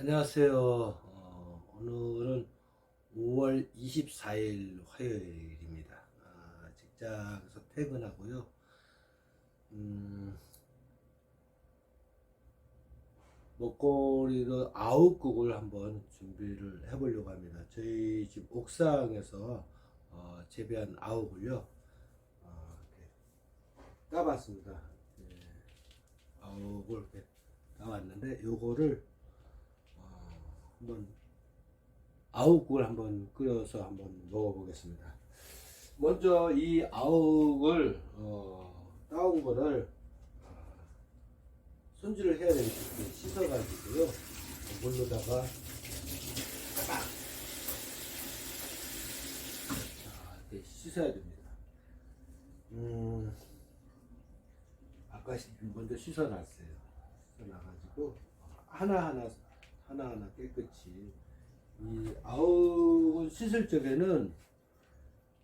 안녕하세요. 어, 오늘은 5월 24일 화요일입니다. 아, 직장에서 퇴근하고요. 음, 먹거리로 아욱국을 한번 준비를 해보려고 합니다. 저희 집 옥상에서 어, 재배한 아욱을요. 따봤습니다. 예, 아욱을 따왔는데 요거를 어, 한번 아욱을 한번 끓여서 한번 먹어보겠습니다. 먼저 이 아욱을 어, 따온 거를 어, 손질을 해야 되겠게 씻어가지고요 물로다가 딱 자, 이렇게 씻어야 됩니다. 음, 아까 시- 먼저 씻어놨어요. 씻어놔가지고 하나하나 하나하나 깨끗이 이 아욱을 씻을 적에는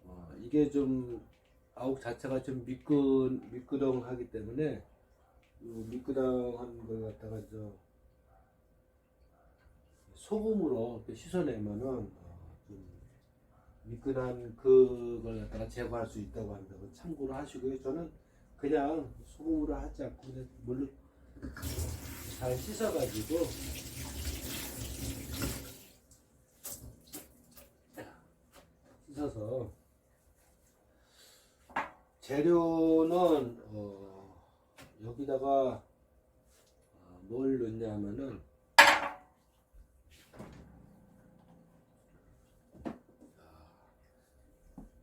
어, 이게 좀 아욱 자체가 좀 미끈 미끄덩하기 때문에 이 미끄덩한 걸 갖다가 저 소금으로 씻어내면은 어, 좀 미끈한 그걸 갖다가 제거할 수 있다고 합니다. 참고로 하시고요. 저는 그냥 소금으로 하지 않고 물로 잘 씻어가지고 씻어서 재료는 어, 여기다가 어, 뭘 넣냐면은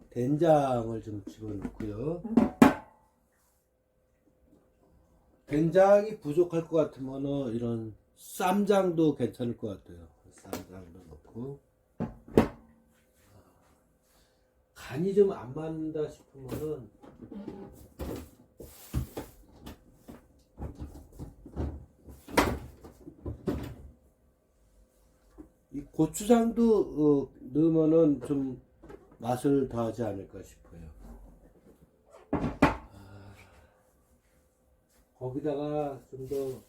된장을 좀 집어넣고요. 된장이 부족할 것 같으면은 이런 쌈장도 괜찮을 것 같아요. 쌈장도 넣고 간이 좀 안 맞는다 싶으면은 이 고추장도 어, 넣으면은 좀 맛을 더하지 않을까 싶어요. 아, 거기다가 좀 더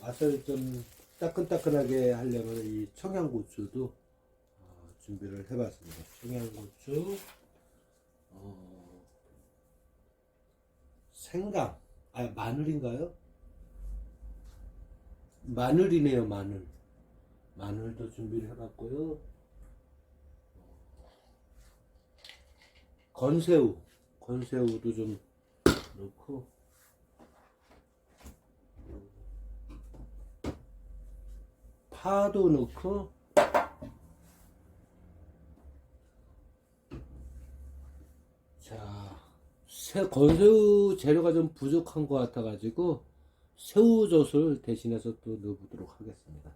맛을 좀 따끈따끈하게 하려면 이 청양고추도 어, 준비를 해봤습니다. 청양고추, 어, 생강, 아 마늘인가요? 마늘이네요, 마늘. 마늘도 준비를 해봤고요. 건새우, 건새우도 좀 넣고. 파도 넣고. 자, 새, 건새우 재료가 좀 부족한 것 같아가지고 새우젓을 대신해서 또 넣어보도록 하겠습니다.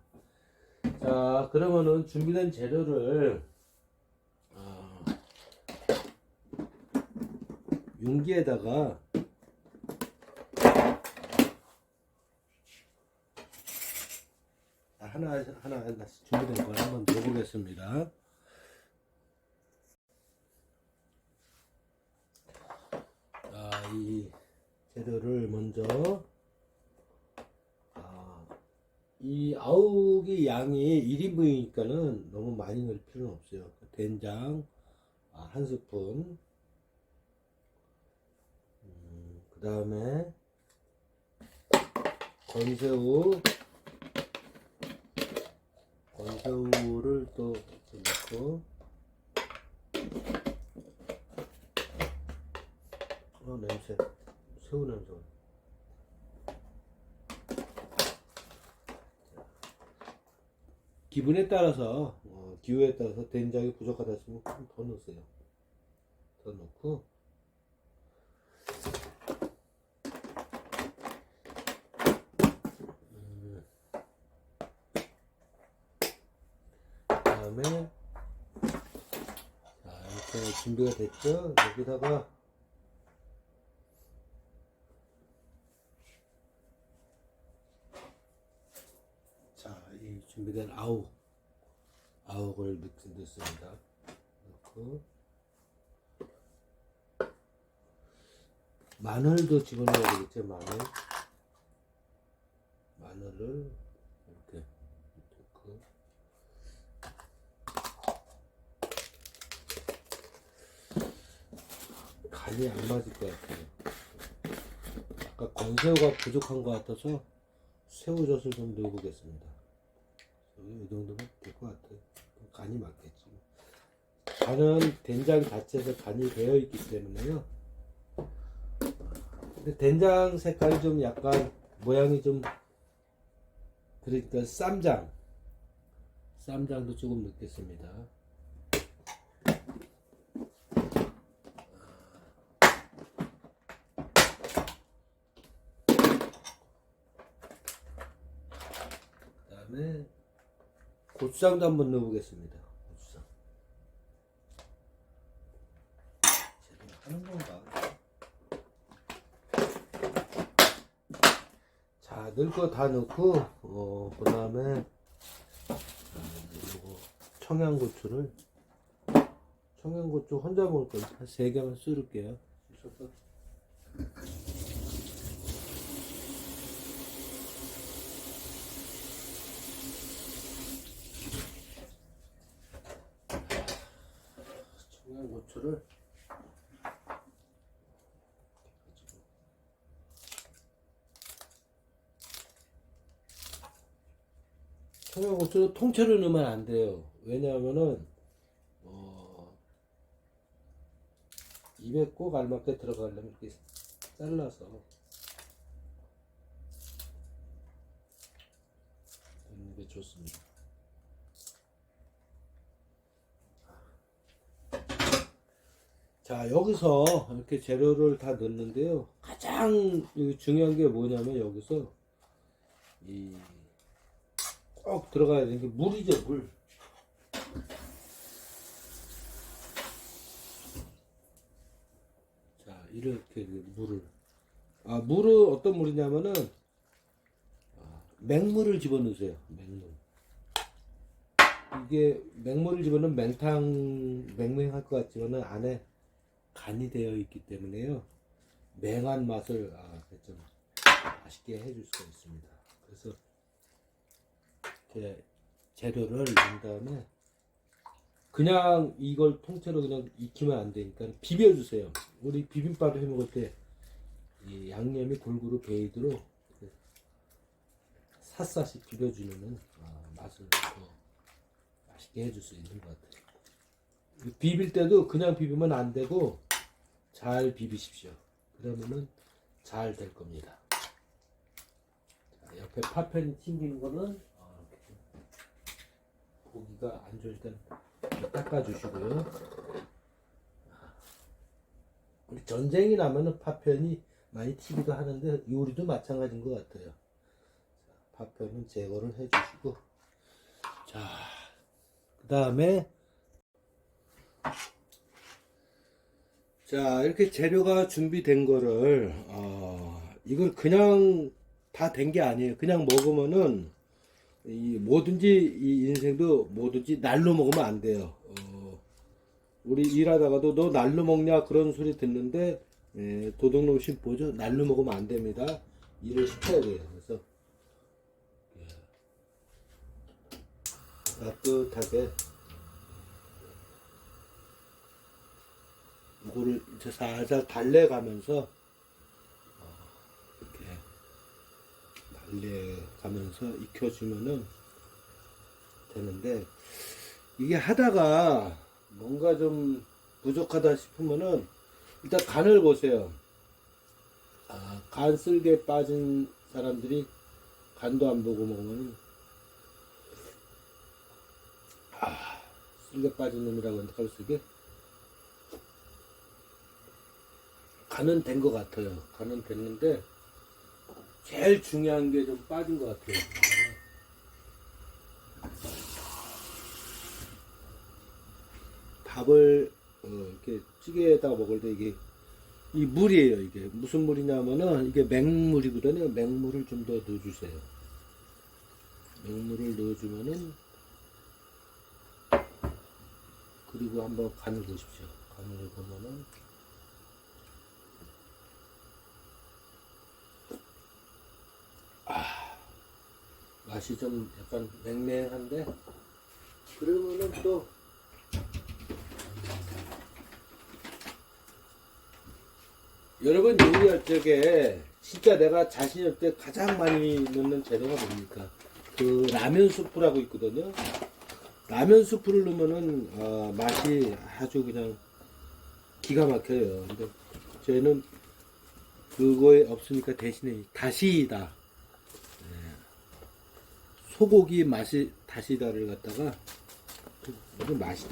자, 그러면은 준비된 재료를 아, 용기에다가 하나 하나 하나씩 준비된 걸 한번 넣어보겠습니다. 자, 이 재료를 먼저 아, 이 아욱이 양이 1인분이니까는 너무 많이 넣을 필요는 없어요. 된장 아, 한 스푼, 음, 그 다음에 건새우, 건새우를 또 넣고, 어 냄새, 새우 냄새. 기분에 따라서 어, 기호에 따라서 된장이 부족하다 싶으면 좀더 넣으세요. 더 넣고 음, 그다음에 자 이렇게 준비가 됐죠. 여기다가 준비된 아욱 아욱을 믹스 넣습니다. 넣고. 마늘도 집어넣어야겠죠 마늘? 마늘을 이렇게 넣고. 간이 안 맞을 것 같아요. 아까 건새우가 부족한 것 같아서 새우젓을 좀 넣어보겠습니다. 이 정도면 될 것 같아요. 간이 맞겠지. 간은 된장 자체에서 간이 되어 있기 때문에요. 근데 된장 색깔이 좀 약간 모양이 좀 그러니까 쌈장 쌈장도 조금 넣겠습니다. 그다음에 고추장도 한번 넣어보겠습니다. 고추장. 제대로 하는 건가? 자, 넣을 거 다 넣고, 어, 그 다음에, 청양고추를, 청양고추 혼자 먹을 거예요. 한세 개만 썰을게요. 썰어서. 청양고추를, 청양고추 통째로 넣으면 안 돼요. 왜냐하면은 어, 입에 꼭 알맞게 들어가려면 이렇게 잘라서 넣는 게 좋습니다. 자 여기서 이렇게 재료를 다 넣는데요. 가장 이 중요한 게 뭐냐면 여기서 이 꼭 들어가야 되는 게 물이죠, 물. 자, 이렇게 물을. 아, 물은 어떤 물이냐면은, 아, 맹물을 집어넣으세요, 맹물. 이게 맹물을 집어넣으면 맹탕, 맹맹할 것 같지만은 안에 간이 되어 있기 때문에요. 맹한 맛을, 아, 좀 맛있게 해줄 수가 있습니다. 그래서 이렇게 재료를 넣은 다음에 그냥 이걸 통째로 그냥 익히면 안 되니까 비벼주세요. 우리 비빔밥 해 먹을 때 이 양념이 골고루 배이도록 샅샅이 비벼주면 아, 맛을 더 맛있게 해줄 수 있는 것 같아요. 이 비빌 때도 그냥 비비면 안 되고 잘 비비십시오. 그러면은 잘 될 겁니다. 자, 옆에 파편이 튕기는 거는 어, 고기가 안 좋으니까 이렇게 닦아주시고요. 우리 전쟁이 나면은 파편이 많이 튀기도 하는데 요리도 마찬가지인 것 같아요. 자, 파편은 제거를 해주시고 자, 그 다음에 자 이렇게 재료가 준비된 거를 어, 이걸 그냥 다 된 게 아니에요. 그냥 먹으면은 이 뭐든지 이 인생도 뭐든지 날로 먹으면 안 돼요. 어, 우리 일하다가도 너 날로 먹냐 그런 소리 듣는데 예, 도둑놈 신보죠. 날로 먹으면 안 됩니다. 일을 시켜야 돼요. 그래서 예, 따뜻하게 이거를 이제 살살 달래가면서 어, 이렇게 달래가면서 익혀주면은 되는데 이게 하다가 뭔가 좀 부족하다 싶으면은 일단 간을 보세요. 아, 간 쓸게 빠진 사람들이 간도 안 보고 먹으면 아, 쓸게 빠진 놈이라고 하는데 가만 쓰게 간은 된 것 같아요. 간은 됐는데 제일 중요한 게 좀 빠진 것 같아요. 밥을 어, 이렇게 찌개에다가 먹을 때 이게 이 물이에요. 이게 무슨 물이냐면은 이게 맹물이거든요. 맹물을 좀 더 넣어주세요. 맹물을 넣어주면은 그리고 한번 간을 보십시오. 간을 보면은 맛이 좀 약간 맹맹한데 그러면은 또 여러분 요리할 적에 진짜 내가 자신 없을 때 가장 많이 넣는 재료가 뭡니까? 그 라면 수프라고 있거든요. 라면 수프를 넣으면은 어, 맛이 아주 그냥 기가 막혀요. 근데 저희는 그거에 없으니까 대신에 다시다. 예. 소고기 맛이 다시다를 갖다가 이게 맛이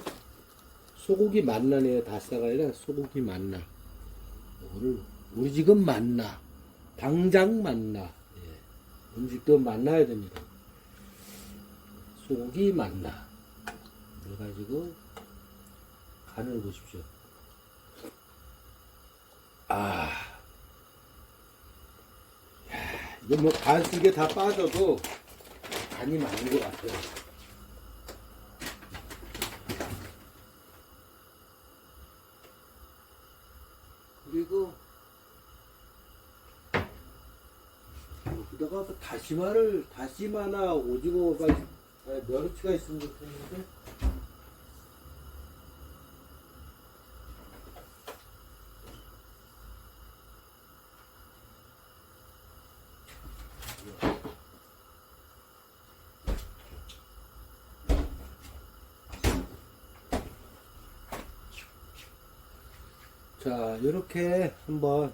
소고기 맛나네요. 다시다가 아니라 소고기 맛나. 이거를 우리 집은 맛나. 당장 맛나. 예. 음식도 맛나야 됩니다. 소고기 맛나. 그래가지고 간을 보십시오. 아, 야, 이거 뭐 간 속에 다 빠져도 간이 맞는 것 같아요. 그리고 여기다가 뭐 다시마를 다시마나 오징어가 아니, 멸치가 있으면 좋겠는데 자 이렇게 한번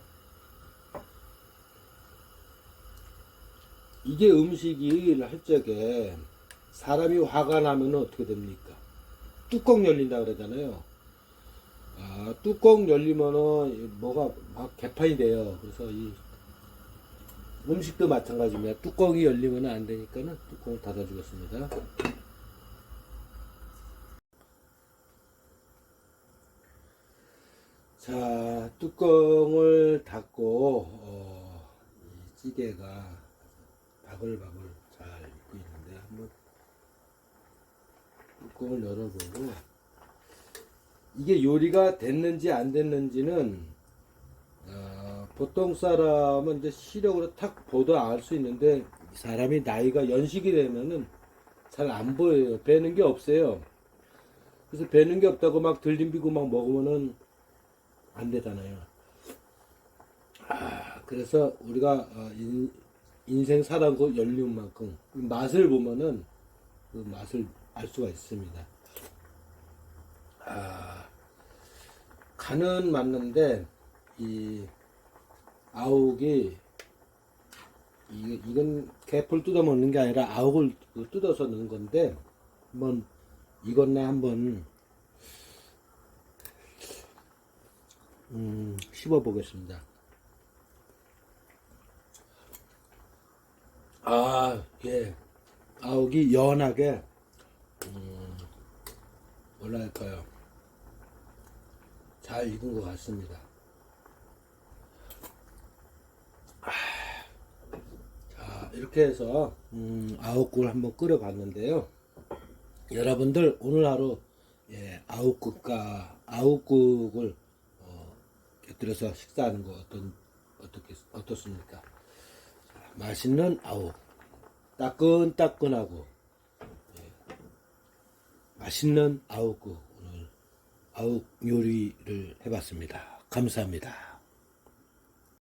이게 음식을 할 적에 사람이 화가 나면 어떻게 됩니까? 뚜껑 열린다 그러잖아요. 아, 뚜껑 열리면은 뭐가 막 개판이 돼요. 그래서 이 음식도 마찬가지입니다. 뚜껑이 열리면 안 되니까는 뚜껑을 닫아주겠습니다. 자, 뚜껑을 닫고 어, 이 찌개가 바글바글 잘 익고 있는데 한번 뚜껑을 열어보고 이게 요리가 됐는지 안 됐는지는 어, 보통 사람은 이제 시력으로 탁 보도 알 수 있는데 사람이 나이가 연식이 되면은 잘 안 보여요. 배는 게 없어요. 그래서 배는 게 없다고 막 들림비고 막 먹으면은 안 되잖아요. 아, 그래서 우리가 어, 인, 인생 살아고 열린 만큼 그 맛을 보면은 그 맛을 알 수가 있습니다. 아, 간은 맞는데 이 아욱이 이, 이건 개풀 뜯어 먹는 게 아니라 아욱을 그 뜯어서 넣은 건데 한번 익었나 한번 음, 씹어 보겠습니다. 아, 예. 아욱이 연하게, 음, 뭐라 할까요. 잘 익은 것 같습니다. 아, 자, 이렇게 해서, 음, 아욱국을 한번 끓여 봤는데요. 여러분들, 오늘 하루, 예, 아욱국과, 아욱국을, 어, 곁들여서 식사하는 거 어떤, 어떻게, 어떻습니까? 맛있는 아욱 따끈따끈하고 예, 맛있는 아욱국 오늘 아욱 요리를 해봤습니다. 감사합니다.